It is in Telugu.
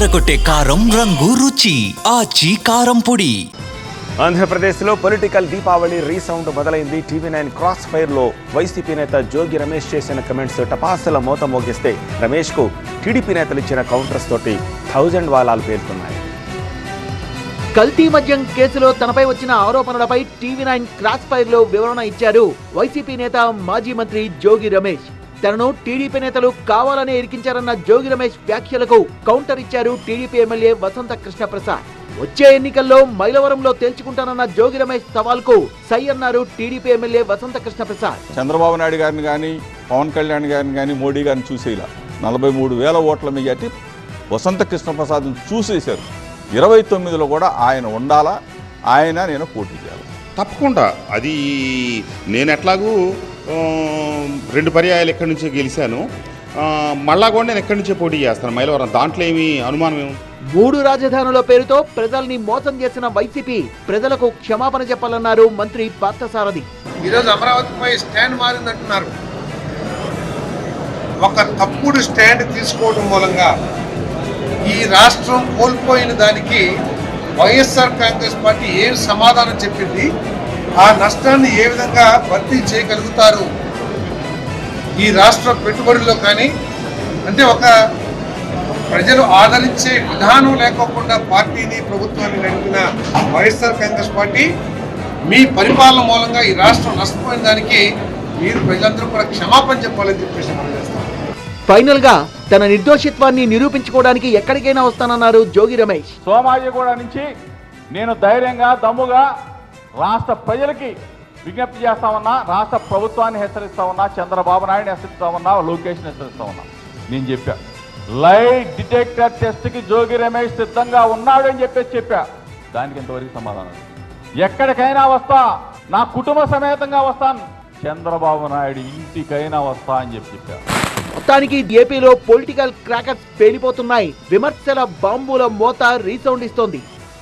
అదరగొట్టే కారం రంగు రుచి ఆచి కారం పొడి. ఆంధ్రప్రదేశ్లో పొలిటికల్ దీపావళి రీసౌండ్ మొదలైంది టీవీ నైన్ క్రాస్ ఫైర్లో. వైసీపీ నేత జోగి రమేష్ చేసిన కమెంట్స్ టపాసుల మోత మోగిస్తే రమేష్కు టీడీపీ నేతలు ఇచ్చిన కౌంటర్స్ తోటి థౌజండ్ వాలాలు పేలుతున్నాయి. కల్తీ మద్యం కేసులో తనపై వచ్చిన ఆరోపణలపై టీవీ నైన్ క్రాస్ ఫైర్లో వివరణ ఇచ్చారు వైసీపీ నేత మాజీ మంత్రి జోగి రమేష్. తనను టీడీపీ నేతలు కావాలనే ఇరికించారన్న జోగి రమేష్ వ్యాఖ్యలకు కౌంటర్ ఇచ్చారు టీడీపీ ఎమ్మెల్యే వసంత కృష్ణప్రసాద్. వచ్చే ఎన్నికల్లో మైలవరంలో తేల్చుకుంటానన్న జోగి రమేష్ సవాల్కు సై అన్నారు టీడీపీ ఎమ్మెల్యే వసంత కృష్ణప్రసాద్. చంద్రబాబు నాయుడు గారిని కానీ పవన్ కళ్యాణ్ గారిని కానీ మోడీ గారిని చూసేలా నలభై మూడు వేల ఓట్ల మెజార్టీ వసంత కృష్ణప్రసాద్ని చూసేశారు. ఇరవై తొమ్మిదిలో కూడా ఆయన ఉండాలా? ఆయన నేను పోటీ చేయాలి. తప్పకుండా. అది నేను ఎట్లాగూ రెండు పర్యాయాలు ఎక్కడి నుంచో గెలిచాను. మళ్ళా కూడా నేను ఎక్కడి నుంచో పోటీ చేస్తాను మైలవరం. దాంట్లో ఏమీ అనుమానం ఏమి? మూడు రాజధానుల పేరుతో ప్రజల్ని మోసం చేసిన వైసీపీ ప్రజలకు క్షమాపణ చెప్పాలన్నారు మంత్రి పార్థసారథి ఈరోజు అమరావతిపై స్టాండ్ మారిందంటున్నారు. ఒక తప్పుడు స్టాండ్ తీసుకోవడం మూలంగా ఈ రాష్ట్రం కోల్పోయిన దానికి వైఎస్ఆర్ కాంగ్రెస్ పార్టీ ఏం సమాధానం చెప్పింది? ఆ నష్టాన్ని ఏ విధంగా భర్తీ చేయగలుగుతారు? ఈ రాష్ట్ర పెట్టుబడుల్లో కానీ అంటే ఒక ప్రజలు ఆదరించే విధానం లేకోకుండా పార్టీని ప్రభుత్వాన్ని నడిపిన వైఎస్ఆర్ కాంగ్రెస్ పార్టీ మీ పరిపాలన మూలంగా ఈ రాష్ట్రం నష్టపోయిన దానికి మీరు ప్రజలందరూ కూడా క్షమాపణ చెప్పాలని చెప్పేసి మనం చేస్తాం. ఫైనల్గా తన నిర్దోషిత్వాన్ని నిరూపించుకోవడానికి ఎక్కడికైనా వస్తానన్నారు జోగి రమేష్. సోమాజిగూడ నుంచి నేను ధైర్యంగా దమ్ముగా రాష్ట్ర ప్రజలకి విజ్ఞప్తి చేస్తా ఉన్నా రాష్ట్ర ప్రభుత్వాన్ని హెచ్చరిస్తా ఉన్నా చంద్రబాబు నాయుడిని హెచ్చరిస్తా ఉన్నా లోకేష్ని హెచ్చరిస్తా ఉన్నా. నేను చెప్పా. లైవ్ డిటెక్టర్ టెస్ట్కి జోగి రమేష్ సిద్ధంగా ఉన్నాడు అని చెప్పేసి చెప్పా. దానికి ఇంతవరకు సమాధానం ఎక్కడికైనా వస్తా నా కుటుంబ సమేతంగా వస్తాను. చంద్రబాబు నాయుడు ఇంటికైనా వస్తా అని చెప్పి చెప్పా. మొత్తానికి ఏపీలో పొలిటికల్ క్రాకర్స్ పేలిపోతున్నాయి. విమర్శల బాంబుల మోత రీసౌండ్ ఇస్తోంది.